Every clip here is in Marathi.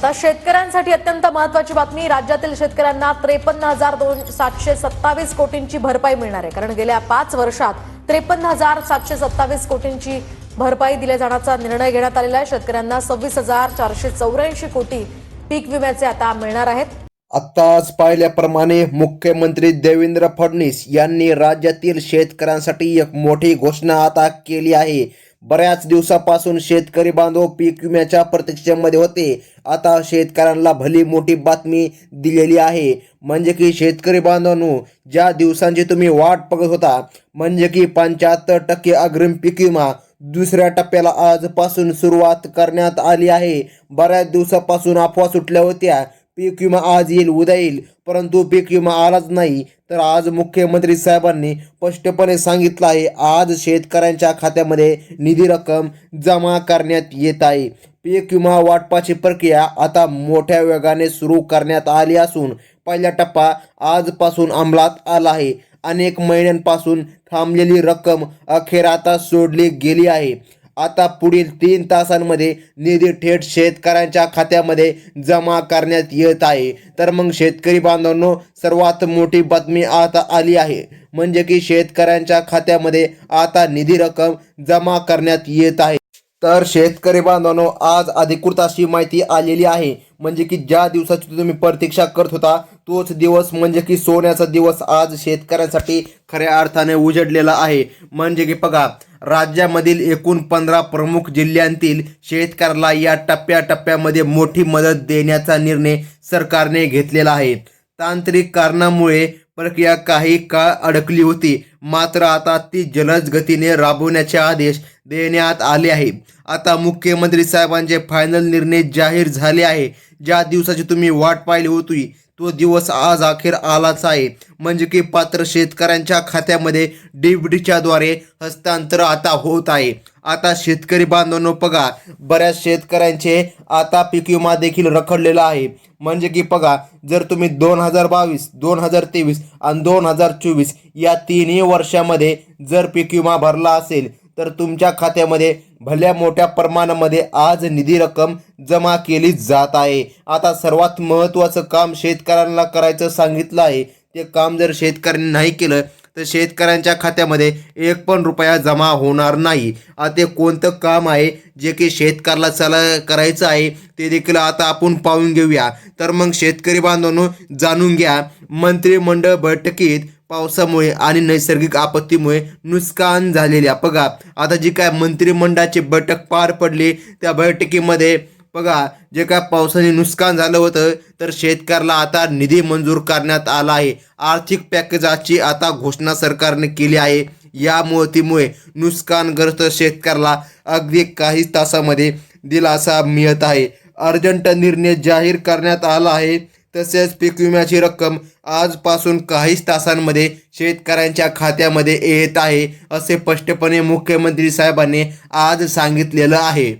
आता शेतकऱ्यांसाठी अत्यंत महत्वाची बातमी राज्यातील शेतकऱ्यांना त्रेपन्न हजार दोन सातशे सत्तावीस कोटींची भरपाई मिळणार आहे. कारण गेल्या पाच वर्षात त्रेपन्न हजार सातशे सत्तावीस कोटींची भरपाई दिल्या जाण्याचा निर्णय घेण्यात आलेला आहे. शेतकऱ्यांना सव्वीस हजार चारशे चौऱ्याऐंशी कोटी पीक विम्याचे आता मिळणार आहेत. आत्ताच पाहिल्याप्रमाणे मुख्यमंत्री देवेंद्र फडणवीस यांनी राज्यातील शेतकऱ्यांसाठी एक मोठी घोषणा आता केली आहे. बऱ्याच दिवसापासून शेतकरी बांधव पीक विम्याच्या प्रतीक्षेमध्ये होते. आता शेतकऱ्यांना भली मोठी बातमी दिलेली आहे. म्हणजे की शेतकरी बांधवांनो ज्या दिवसांची तुम्ही वाट बघत होता म्हणजे की पंच्याहत्तर टक्के अग्रिम पीक विमा दुसऱ्या टप्प्याला आजपासून सुरुवात करण्यात आली आहे. बऱ्याच दिवसापासून अफवा सुटल्या होत्या. पीक विमा आज येईल उद्या येईल परंतु पीक विमा आलाच नाही. तर आज मुख्यमंत्री साहेबांनी स्पष्टपणे सांगितलं आहे आज शेतकऱ्यांच्या खात्यामध्ये निधी रक्कम जमा करण्यात येत आहे. पीक विमा वाटपाची प्रक्रिया आता मोठ्या वेगाने सुरू करण्यात आली असून पहिला टप्पा आजपासून अंमलात आला आहे. अनेक महिन्यांपासून थांबलेली रक्कम अखेर आता सोडली गेली आहे. आता पुढील तीन तासांमध्ये निधी थेट शेतकऱ्यांच्या खात्यामध्ये जमा करण्यात येत आहे. तर मग शेतकरी बांधवांनो सर्वात मोठी बातमी आता आली आहे. म्हणजे की शेतकऱ्यांच्या खात्यामध्ये आता निधी रक्कम जमा करण्यात येत आहे. तर शेतकरी बांधवांनो आज अधिकृत अशी माहिती आलेली आहे. म्हणजे की ज्या दिवसाची तुम्ही प्रतीक्षा करत होता तोच दिवस म्हणजे की सोन्याचा दिवस आज शेतकऱ्यांसाठी खऱ्या अर्थाने उजडलेला आहे. म्हणजे की बघा राज्यामधील एकूण पंधरा प्रमुख जिल्ह्यांतील शेतकऱ्याला या टप्प्याटप्प्यामध्ये मोठी मदत देण्याचा निर्णय सरकारने घेतलेला आहे. तांत्रिक कारणामुळे प्रक्रिया काही काळ अडकली होती. मात्र आता ती जलद गतीने राबवण्याचे आदेश देण्यात आले आहे. आता मुख्यमंत्री साहेबांचे फायनल निर्णय जाहीर झाले आहे. ज्या दिवसाची तुम्ही वाट पाहिली होती तो दिवस आज अखेर आलाच आहे. म्हणजे की पात्र शेतकऱ्यांच्या खात्यामध्ये डीबीटीच्या द्वारे हस्तांतर आता होत आहे. आता शेतकरी बांधवांनो बघा बऱ्याच शेतकऱ्यांचे आता पीक विमा देखील रखडलेला आहे. म्हणजे की बघा जर तुम्ही दोन हजार बावीस दोन हजार तेवीस आणि दोन हजार चोवीस या तिन्ही वर्षामध्ये जर पीक विमा भरला असेल तर तुमच्या खात्यामध्ये भल्या मोठ्या प्रमाणामध्ये आज निधी रक्कम जमा केली जात आहे. आता सर्वात महत्त्वाचं काम शेतकऱ्यांना करायचं सांगितलं आहे. ते काम जर शेतकऱ्यांनी नाही केलं तर शेतकऱ्यांच्या खात्यामध्ये एक पण रुपया जमा होणार नाही. आता ते कोणतं काम आहे जे की शेतकऱ्याला चला करायचं आहे ते देखील आता आपण पाहून घेऊया. तर मग शेतकरी बांधवांनो जाणून घ्या. मंत्रिमंडळ बैठकीत पावसामुळे आणि नैसर्गिक आपत्तीमुळे नुकसान झालेल्या बघा आता जी काय मंत्रिमंडळाची बैठक पार पडली त्या बैठकीमध्ये बघा जे काय पावसाने नुकसान झालं होतं तर शेतकऱ्याला आता निधी मंजूर करण्यात आला आहे. आर्थिक पॅकेजाची आता घोषणा सरकारने केली आहे. या मोतीमुळे नुकसानग्रस्त शेतकऱ्याला अगदी काही तासामध्ये दिलासा मिळत आहे. अर्जंट निर्णय जाहीर करण्यात आला आहे. तसेच पीक विम्याची रक्कम आजपासून काहीच तासांमध्ये शेतकऱ्यांच्या खात्यामध्ये येत आहे असे स्पष्टपणे मुख्यमंत्री साहेबांनी आज सांगितलेलं आहे.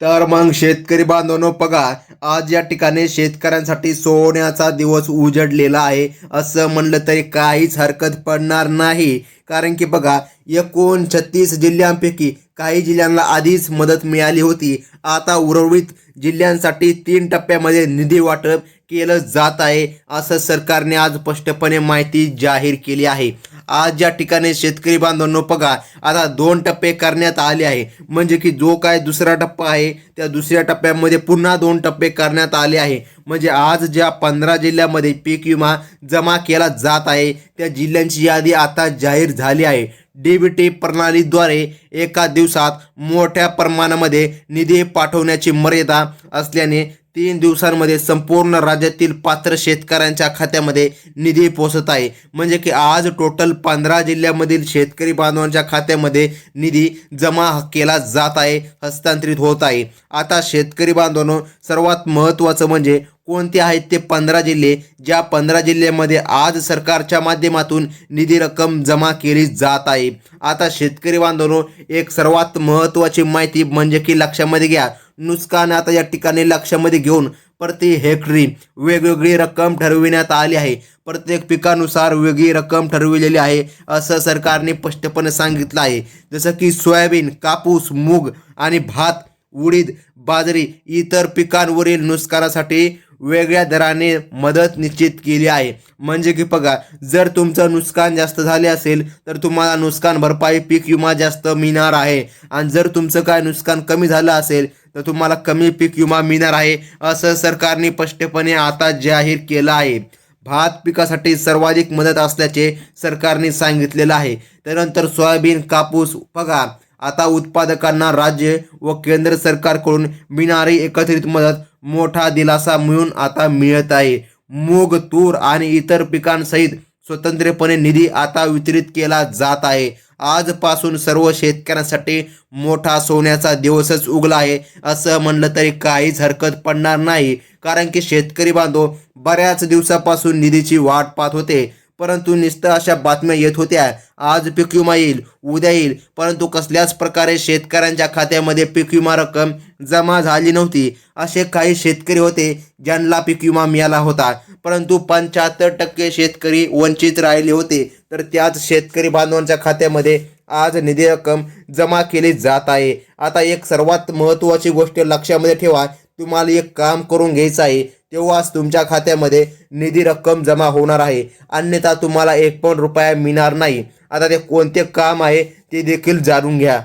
तर मग शेतकरी बांधवांनो बघा आज या ठिकाणी शेतकऱ्यांसाठी सोन्याचा दिवस उजडलेला आहे असं म्हणलं तरी काहीच हरकत पडणार नाही. कारण की बघा एकूण छत्तीस जिल्ह्यांपैकी काही जिल्ह्यांना आधीच मदत मिळाली होती. आता उर्वरित जिल्ह्यांसाठी तीन टप्प्यामध्ये निधी वाटप केलं जात आहे असं सरकारने आज स्पष्टपणे माहिती जाहीर केली आहे. आज ज्या ठिकाणी शेतकरी बांधवांनो बघा आता दोन टप्पे करण्यात आले आहे. म्हणजे की जो काय दुसरा टप्पा आहे त्या दुसऱ्या टप्प्यामध्ये पुन्हा दोन टप्पे करण्यात आले आहे. म्हणजे आज ज्या पंधरा जिल्ह्यामध्ये पीक विमा जमा केला जात आहे त्या जिल्ह्यांची यादी आता जाहीर झाली आहे. डी बी टी प्रणालीद्वारे एका दिवसात मोठ्या प्रमाणामध्ये निधी पाठवण्याची मर्यादा असल्याने तीन दिवसांमध्ये संपूर्ण राज्यातील पात्र शेतकऱ्यांच्या खात्यामध्ये निधी पोचत आहे. म्हणजे की आज टोटल पंधरा जिल्ह्यामधील शेतकरी बांधवांच्या खात्यामध्ये निधी जमा केला जात आहे हस्तांतरित होत आहे. आता शेतकरी बांधवांनो सर्वात महत्त्वाचं म्हणजे कोणते आहेत ते पंधरा जिल्हे? ज्या पंधरा जिल्ह्यामध्ये आज सरकारच्या माध्यमातून निधी रक्कम जमा केली जात आहे. आता शेतकरी बांधवांनो एक सर्वात महत्त्वाची माहिती म्हणजे की लक्षामध्ये घ्या. नुकसान आता या ठिकाणी लक्षामध्ये घेऊन प्रति हेक्टरी वेगवेगळी रक्कम ठरविण्यात आली आहे. प्रत्येक पिकानुसार वेगळी रक्कम ठरविलेली आहे असं सरकारने स्पष्टपणे सांगितलं आहे. जसं की सोयाबीन कापूस मूग आणि भात उडीद बाजरी इतर पिकांवरील नुकसानासाठी वेगळ्या दराने मदत निश्चित केली आहे. म्हणजे की बघा जर तुमचं नुकसान जास्त झाले असेल तर तुम्हाला नुकसान भरपाई पीक विमा जास्त मिळणार आहे. आणि जर तुमचं काय नुकसान कमी झालं असेल तर तुम्हाला कमी पीक विमा मिळणार आहे असं सरकारने स्पष्टपणे आता जाहीर केलं आहे. भात पिकासाठी सर्वाधिक मदत असल्याचे सरकारने सांगितलेलं आहे. त्यानंतर सोयाबीन कापूस बघा आता उत्पादकांना राज्य व केंद्र सरकारकडून मिळणारी एकत्रित मदत मोठा दिलासा मिळून आता मिळत आहे. मूग तूर आणि इतर पिकांसहित स्वतंत्रपणे निधी आता वितरित केला जात आहे. आजपासून सर्व शेतकऱ्यांसाठी मोठा सोन्याचा दिवसच उगला आहे. असं म्हणलं तरी काहीच हरकत पडणार नाही. कारण की शेतकरी बांधव बऱ्याच दिवसापासून निधीची वाट पाहत होते. परंतु नुसतं अशा बातम्या येत होत्या. आज पीक विमा येईल उद्या येईल परंतु कसल्याच प्रकारे शेतकऱ्यांच्या खात्यामध्ये पीक विमा रक्कम जमा झाली नव्हती. असे काही शेतकरी होते ज्यांना पीक विमा मिळाला होता. परंतु पंच्याहत्तर टक्के शेतकरी वंचित राहिले होते. तर त्याच शेतकरी बांधवांच्या खात्यामध्ये आज निधी रक्कम जमा केली जात आहे. आता एक सर्वात महत्त्वाची गोष्ट लक्षामध्ये ठेवा. तुम्हाला एक काम करून घ्यायचं आहे. तेव्हाच तुमच्या खात्यामध्ये निधी रक्कम जमा होणार आहे. अन्यथा तुम्हाला एक पण रुपया मिळणार नाही. आता ते कोणते काम आहे ते देखील जाणून घ्या.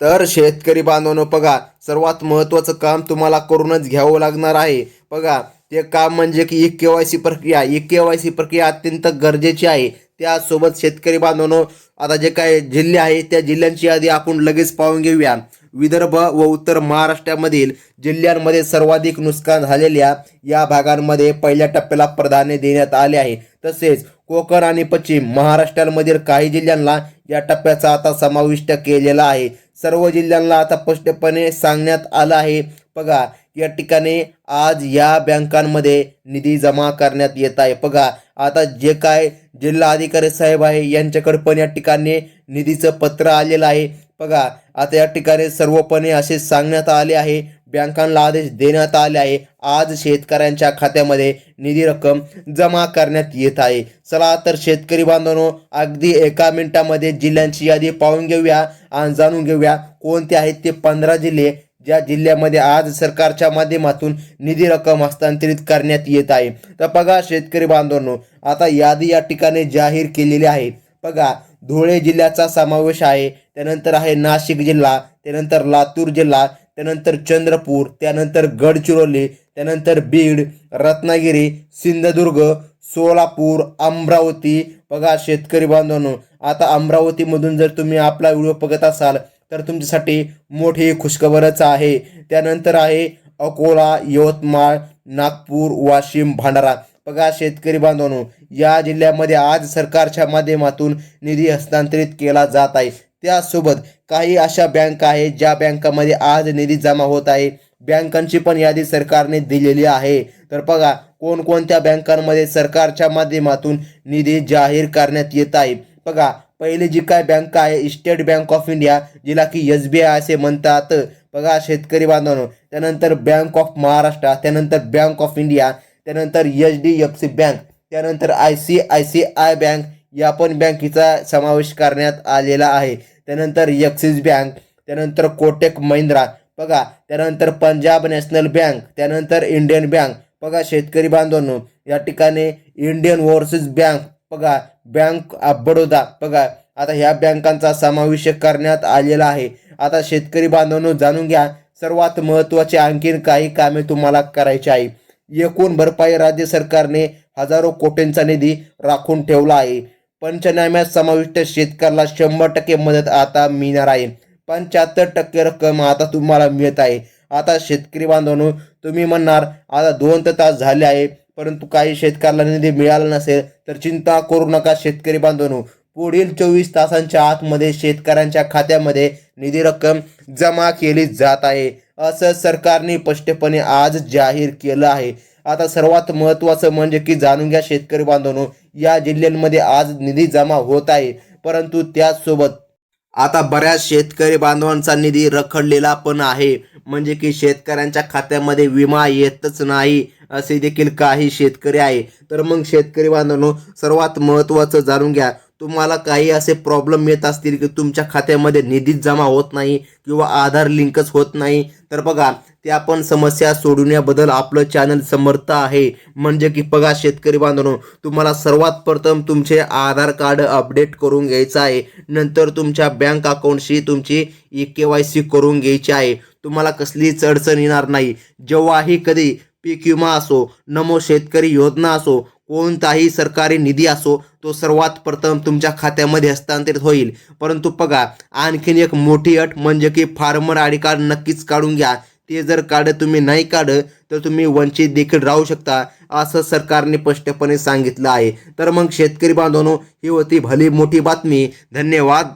तर शेतकरी बांधवांनो बघा सर्वात महत्त्वाचं काम तुम्हाला करूनच घ्यावं लागणार आहे. बघा ते काम म्हणजे की ई के वाय सी प्रक्रिया. ई के वाय सी प्रक्रिया अत्यंत गरजेची आहे. त्यासोबत शेतकरी बांधवांनो आता जे काय जिल्हे आहे त्या जिल्ह्यांची यादी आपण लगेच पाहून घेऊया. विदर्भ व उत्तर महाराष्ट्रामधील जिल्ह्यांमध्ये सर्वाधिक नुकसान झालेल्या या भागांमध्ये पहिल्या टप्प्याला प्राधान्य देण्यात आले आहे. तसेच कोकण आणि पश्चिम महाराष्ट्रामधील काही जिल्ह्यांना या टप्प्याचा आता समाविष्ट केलेला आहे. सर्व जिल्ह्यांना आता स्पष्टपणे सांगण्यात आलं आहे. बघा या ठिकाणी आज या बँकांमध्ये निधी जमा करण्यात येत आहे. बघा आता जे काय जिल्हा अधिकारी साहेब आहे यांच्याकडे पण या ठिकाणी निधीचं पत्र आलेलं आहे. बघा आता या ठिकाणी सर्वपणे असे सांगण्यात आले आहे बँकांना आदेश देण्यात आले आहे. आज शेतकऱ्यांच्या खात्यामध्ये निधी रक्कम जमा करण्यात येत आहे. चला तर शेतकरी बांधवांनो अगदी एका मिनिटामध्ये जिल्ह्यांची यादी पाहून घेऊया आणि जाणून घेऊया कोणते आहेत ते पंधरा जिल्हे ज्या जिल्ह्यामध्ये आज सरकारच्या माध्यमातून निधी रक्कम हस्तांतरित करण्यात येत आहे. तर बघा शेतकरी बांधवांनो आता यादी या ठिकाणी जाहीर केलेली आहे. बघा धुळे जिल्ह्याचा समावेश आहे. त्यानंतर आहे नाशिक जिल्हा त्यानंतर लातूर जिल्हा त्यानंतर चंद्रपूर त्यानंतर गडचिरोली त्यानंतर बीड रत्नागिरी सिंधुदुर्ग सोलापूर अमरावती. बघा शेतकरी बांधवांनो आता अमरावतीमधून जर तुम्ही आपला व्हिडिओ बघत असाल तर तुमच्यासाठी मोठी खुशखबरच आहे. त्यानंतर आहे अकोला यवतमाळ नागपूर वाशिम भंडारा. बघा शेतकरी बांधवांनो या जिल्ह्यामध्ये आज सरकारच्या माध्यमातून निधी हस्तांतरित केला जात आहे. त्यासोबत काही अशा बँक आहेत ज्या बँकामध्ये आज निधी जमा होत आहे. बँकांची पण यादी सरकारने दिलेली आहे. तर बघा कोणकोणत्या बँकांमध्ये सरकारच्या माध्यमातून निधी जाहीर करण्यात येत आहे. बघा पहिली जी काय बँक आहे स्टेट बँक ऑफ इंडिया जिला की एस बी आय असे म्हणतात. बघा शेतकरी बांधवांनो त्यानंतर बँक ऑफ महाराष्ट्र त्यानंतर बँक ऑफ इंडिया त्यानंतर H D F C bank त्यानंतर I C I C I bank या पण बँकेचा समावेश करण्यात आलेला आहे. त्यानंतर एक्सिस बँक त्यानंतर कोटेक महिंद्रा बघा त्यानंतर पंजाब नॅशनल बँक त्यानंतर इंडियन बँक बघा शेतकरी बांधवांनो या ठिकाणी इंडियन ओव्हरसीज बँक बघा बँक ऑफ बडोदा बघा आता ह्या बँकांचा समावेश करण्यात आलेला आहे. आता शेतकरी बांधवांनो जाणून घ्या सर्वात महत्त्वाचे आणखीन काही कामे तुम्हाला करायची आहे. एकूण भरपाई राज्य सरकारने हजारो कोटींचा निधी राखून ठेवला आहे. पंचनाम्यात समाविष्ट शेतकऱ्याला शंभर टक्के मदत आता मिळणार आहे. पंच्याहत्तर टक्के रक्कम आता तुम्हाला मिळत आहे. आता शेतकरी बांधवांनो तुम्ही म्हणणार आता दोन तर तास झाले आहे परंतु काही शेतकऱ्याला निधी मिळाला नसेल तर चिंता करू नका शेतकरी बांधवांनो. पुढील चोवीस तासांच्या आतमध्ये शेतकऱ्यांच्या खात्यामध्ये निधी रक्कम जमा केली जात आहे. असं सरकारने स्पष्टपणे आज जाहीर केलं आहे. आता सर्वात महत्त्वाचं म्हणजे की जाणून घ्या शेतकरी बांधवांनो या जिल्ह्यांमध्ये आज निधी जमा होत आहे परंतु त्याचसोबत आता बऱ्याच शेतकरी बांधवांचा निधी रखडलेला पण आहे. म्हणजे की शेतकऱ्यांच्या खात्यामध्ये विमा येतच नाही असे देखील काही शेतकरी आहे. तर मग शेतकरी बांधवांनो सर्वात महत्त्वाचं जाणून घ्या तुम्हाला काही असे प्रॉब्लेम येत असतील की तुमच्या खात्यामध्ये निधीच जमा होत नाही किंवा आधार लिंकच होत नाही तर बघा त्या पण समस्या सोडवण्याबद्दल आपलं चॅनल समर्थ आहे. म्हणजे की बघा शेतकरी बांधवांनो तुम्हाला सर्वात प्रथम तुमचे आधार कार्ड अपडेट करून घ्यायचं आहे. नंतर तुमच्या बँक अकाउंटशी तुमची ई के वाय सी करून घ्यायची आहे. तुम्हाला कसलीच अडचण येणार नाही. जेव्हाही कधी पीक विमा असो नमो शेतकरी योजना असो कोणताही सरकारी निधी असो तो सर्वात प्रथम तुमच्या खात्यामध्ये हस्तांतरित होईल. परंतु बघा आणखीन एक मोठी अट म्हणजे की फार्मर आय डी कार्ड नक्कीच काढून घ्या. ते जर कार्ड तुम्ही नाही काढ तर तुम्ही वंचित देखील राहू शकता असं सरकारने स्पष्टपणे सांगितलं आहे. तर मग शेतकरी बांधवांनो ही होती भली मोठी बातमी. धन्यवाद.